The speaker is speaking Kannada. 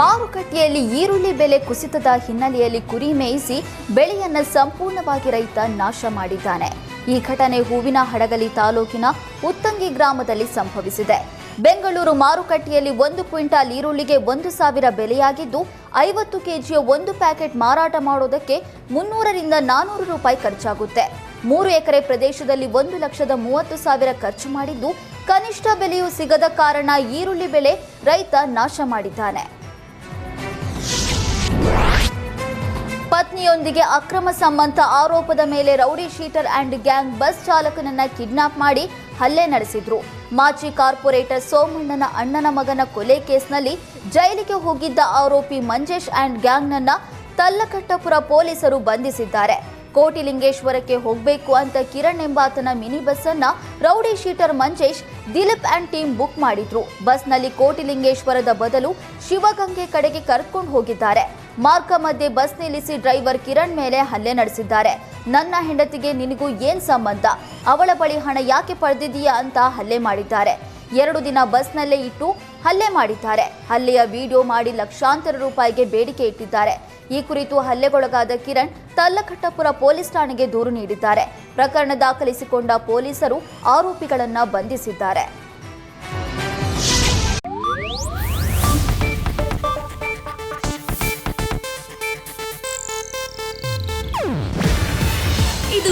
ಮಾರುಕಟ್ಟೆಯಲ್ಲಿ ಈರುಳ್ಳಿ ಬೆಲೆ ಕುಸಿತದ ಹಿನ್ನೆಲೆಯಲ್ಲಿ ಕುರಿ ಮೇಯಿಸಿ ಬೆಳೆಯನ್ನು ಸಂಪೂರ್ಣವಾಗಿ ರೈತ ನಾಶ ಮಾಡಿದ್ದಾನೆ. ಈ ಘಟನೆ ಹೂವಿನ ಹಡಗಲಿ ತಾಲೂಕಿನ ಉತ್ತಂಗಿ ಗ್ರಾಮದಲ್ಲಿ ಸಂಭವಿಸಿದೆ. ಬೆಂಗಳೂರು ಮಾರುಕಟ್ಟೆಯಲ್ಲಿ ಒಂದು ಕ್ವಿಂಟಾಲ್ ಈರುಳ್ಳಿಗೆ ಒಂದು ಸಾವಿರ ಬೆಲೆಯಾಗಿದ್ದು, ಐವತ್ತು ಕೆಜಿಯ ಒಂದು ಪ್ಯಾಕೆಟ್ ಮಾರಾಟ ಮಾಡೋದಕ್ಕೆ ಮುನ್ನೂರರಿಂದ ನಾನೂರು ರೂಪಾಯಿ ಖರ್ಚಾಗುತ್ತೆ. ಮೂರು ಎಕರೆ ಪ್ರದೇಶದಲ್ಲಿ ಒಂದು ಲಕ್ಷದ ಮೂವತ್ತು ಸಾವಿರ ಖರ್ಚು ಮಾಡಿದ್ದು, ಕನಿಷ್ಠ ಬೆಲೆಯೂ ಸಿಗದ ಕಾರಣ ಈರುಳ್ಳಿ ಬೆಲೆ ರೈತ ನಾಶ ಮಾಡಿದ್ದಾನೆ. ಪತ್ನಿಯೊಂದಿಗೆ ಅಕ್ರಮ ಸಂಬಂಧ ಆರೋಪದ ಮೇಲೆ rowdy sheeter and gang bus ಚಾಲಕನನ್ನ kidnap ಮಾಡಿ ಹಲ್ಲೆ ನಡೆಸಿದ್ರು. ಮಾಜಿ ಕಾರ್ಪೊರೇಟರ್ ಸೋಮಣ್ಣನ ಅಣ್ಣನ ಮಗನ ಕೊಲೆ ಕೇಸ್ನಲ್ಲಿ ಜೈಲಿಗೆ ಹೋಗಿದ್ದ ಆರೋಪಿ ಮಂಜೇಶ್ ಅಂಡ್ ಗ್ಯಾಂಗ್ನನ್ನ ತಲ್ಲಕಟ್ಟಪುರ ಪೊಲೀಸರು ಬಂಧಿಸಿದ್ದಾರೆ. ಕೋಟಿಲಿಂಗೇಶ್ವರಕ್ಕೆ ಹೋಗಬೇಕು ಅಂತ ಕಿರಣ್ ಎಂಬಾತನ ಮಿನಿ ಬಸ್ ಅನ್ನ rowdy sheeter Manjesh Dilip and team book ಮಾಡಿದ್ರು. ಬಸ್ನಲ್ಲಿ ಕೋಟಿಲಿಂಗೇಶ್ವರದ ಬದಲು ಶಿವಗಂಗೆ ಕಡೆಗೆ ಕರ್ಕೊಂಡು ಹೋಗಿದ್ದಾರೆ. ಮಾರ್ಗ ಮಧ್ಯೆ ಬಸ್ ನಿಲ್ಲಿಸಿ ಡ್ರೈವರ್ ಕಿರಣ್ ಮೇಲೆ ಹಲ್ಲೆ ನಡೆಸಿದ್ದಾರೆ. ನನ್ನ ಹೆಂಡತಿಗೆ ನಿನಗೂ ಏನ್ ಸಂಬಂಧ? ಅವಳ ಬಳಿ ಹಣ ಯಾಕೆ ಪಡೆದಿದೀಯಾ ಅಂತ ಹಲ್ಲೆ ಮಾಡಿದ್ದಾರೆ. ಎರಡು ದಿನ ಬಸ್ನಲ್ಲೇ ಇಟ್ಟು ಹಲ್ಲೆ ಮಾಡಿದ್ದಾರೆ. ಹಲ್ಲೆಯ ವಿಡಿಯೋ ಮಾಡಿ ಲಕ್ಷಾಂತರ ರೂಪಾಯಿಗೆ ಬೇಡಿಕೆ ಇಟ್ಟಿದ್ದಾರೆ. ಈ ಕುರಿತು ಹಲ್ಲೆಗೊಳಗಾದ ಕಿರಣ್ ತಲ್ಲಕಟ್ಟಪುರ ಪೊಲೀಸ್ ಠಾಣೆಗೆ ದೂರು ನೀಡಿದ್ದಾರೆ. ಪ್ರಕರಣ ದಾಖಲಿಸಿಕೊಂಡ ಪೊಲೀಸರು ಆರೋಪಿಗಳನ್ನ ಬಂಧಿಸಿದ್ದಾರೆ.